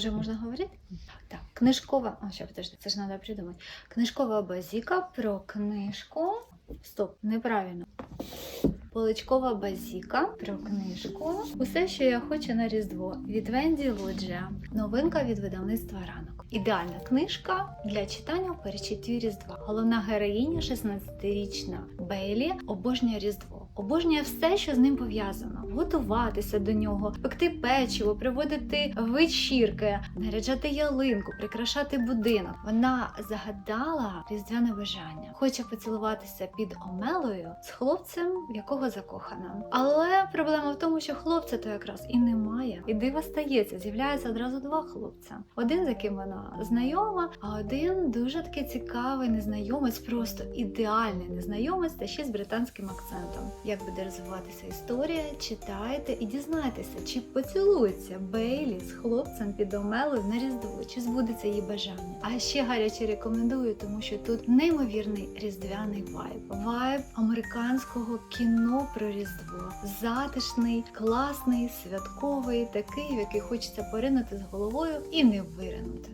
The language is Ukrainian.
Уже можна говорити? Так, книжкова. А, ще подожди, це ж треба придумати. Книжкова базіка про книжку. Стоп, неправильно. Поличкова базіка про книжку. Усе, що я хочу на Різдво від Венді Лоджія. Новинка від видавництва ранок. Ідеальна книжка для читання в передчутті Різдва. Головна героїня, 16-річна Бейлі, обожнює Різдво. Обожнює все, що з ним пов'язано: готуватися до нього, пекти печиво, приводити вечірки, наряджати ялинку, прикрашати будинок. Вона загадала різдвяне бажання. Хоче поцілуватися під омелою з хлопцем, в якого закохана. Але проблема в тому, що хлопця то якраз і немає. І диво стається, з'являється одразу два хлопця. Один, з яким вона знайома, а один дуже таки цікавий незнайомець, просто ідеальний незнайомець та ще з британським акцентом. Як буде розвиватися історія, читайте і дізнайтеся, чи поцілується Бейлі з хлопцем під омелою на різдво, чи збудеться її бажання. А ще гаряче рекомендую, тому що тут неймовірний різдвяний вайб. Вайб американського кіно про різдво. Затишний, класний, святковий, такий, в який хочеться поринути з головою і не виринути.